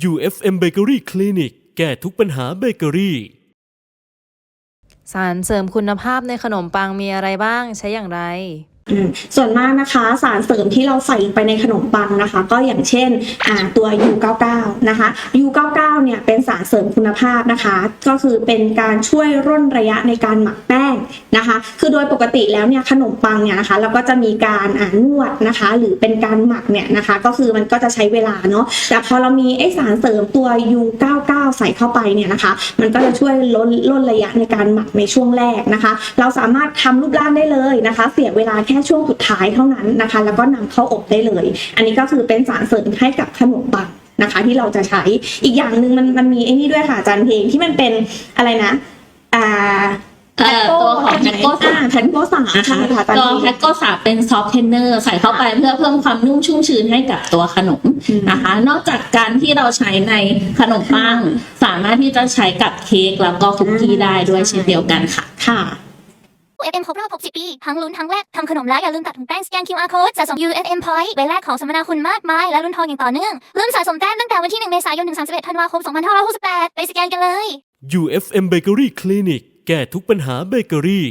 UFM Bakery Clinic แก้ทุกปัญหาเบเกอรี่ สารเสริมคุณภาพในขนมปังมีอะไรบ้างใช้อย่างไร ส่วนมากนะคะสารเสริมที่เราใส่ลงไปในขนมปังนะคะ ก็อย่างเช่นตัว U99 นะคะ U99 เนี่ยเป็นสารเสริมคุณภาพนะคะ ก็คือเป็นการช่วยร่นระยะในการหมักแป้งนะคะ คือโดยปกติแล้วเนี่ยขนมปังเนี่ยนะคะเราก็จะมีการนวดนะคะ หรือเป็นการหมักเนี่ยนะคะ ก็คือมันก็จะใช้เวลาเนาะแต่พอเรามีไอสารเสริมตัว U99 ใส่เข้าไปเนี่ยนะคะ มันก็จะช่วยลดล่นระยะในการหมักในช่วงแรกนะคะ เราสามารถทำรูปร่างได้เลยนะคะ เสียเวลาแค่ช่วงสุดท้ายเท่านั้นนะคะ แล้วก็นำเข้าอบได้เลย อันนี้ก็คือเป็นสารเสริมให้กับขนมปังนะคะ ที่เราจะใช้อีกอย่างหนึ่งมันมันมีไอ้นี่ด้วยค่ะอาจารย์เพลงที่มันเป็นอะไรนะอ่าเอ่อตัวของแพคโกสาแพคโกสาค่ะอาจารย์ตัวเพลแพงคโกสาเป็นซอฟต์เทนเนอร์ใส่เข้าไปเพื่อเพิ่มความนุ่มชุ่มชื้นให้กับตัวขนมอืมนะคะ นอกจากการที่เราใช้ในขนมปัง สามารถที่จะใช้กับเค้กแล้วก็คุกกี้ได้ด้วยเช่นเดียวกันค่ะค่ะ UFM ครบรอบ60 ปี ทั้งลุ้นทั้งแลกทำขนมแล้วอย่าลืมตัดถุงแป้งสแกน QR code สะสม UFM point ไปแลกของสมนาคุณมากมายและลุ้นทองอย่างต่อเนื่องเริ่มสะสมแต้มตั้งแต่วันที่ 1 เมษายนถึง 31 ธันวาคม 2568 ไปสแกนกันเลย UFM Bakery Clinic แก้ทุกปัญหาเบเกอรี่